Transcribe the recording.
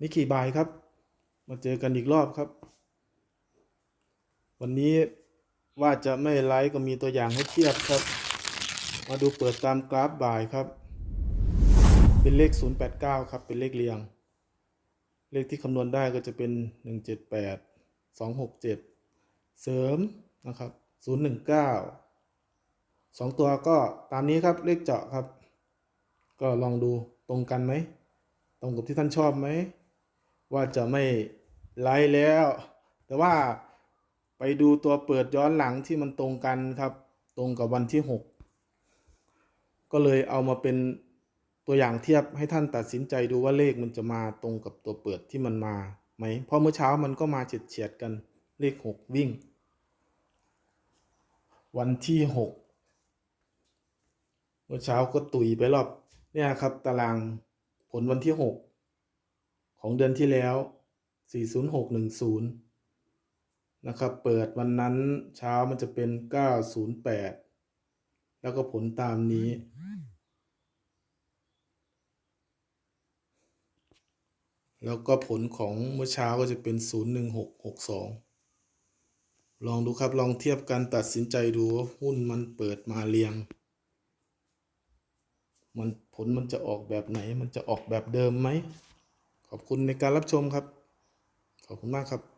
นิขี่บายครับ มาเจอกันอีกรอบครับ วันนี้ว่าจะไม่ไลฟ์ก็มีตัวอย่างให้เทียบครับ มาดูเปิดตามกราฟบ่ายครับ เป็นเลข 089 ครับ เป็นเลขเรียง เลขที่คำนวณได้ก็จะเป็น 178 267 เสริมนะครับ 019สองตัวก็ตามนี้ครับเลขเจาะครับ ก็ลองดูตรงกันไหม ตรงกับที่ท่านชอบไหม ว่าจะไม่ไลฟ์แล้ว แต่ว่าไปดูตัวเปิดย้อนหลังที่มันตรงกันครับ ตรงกับวันที่ 6 ก็เลยเอามาเป็นตัวอย่างเทียบให้ท่านตัดสินใจดูว่าเลขมันจะมาตรงกับตัวเปิดที่มันมาไหมเพราะเมื่อเช้ามันก็มาเฉียดเฉียดกันเลข 6 วิ่ง วันที่ 6 เมื่อเช้าก็ตุยไปรอบเนี่ยครับตารางผลวันที่ 6 ของเดือนที่แล้ว 40610 นะครับ เปิดวันนั้นเช้ามันจะเป็น 908 แล้วก็ผลตามนี้ แล้วก็ผลของเมื่อเช้าก็จะเป็น 01662 ลองดูครับ ลองเทียบกันตัดสินใจดูว่าหุ้นมันเปิดมาเรียงมันผลมันจะออกแบบไหน มันจะออกแบบเดิมไหม ขอบคุณในการรับชมครับ ขอบคุณมากครับ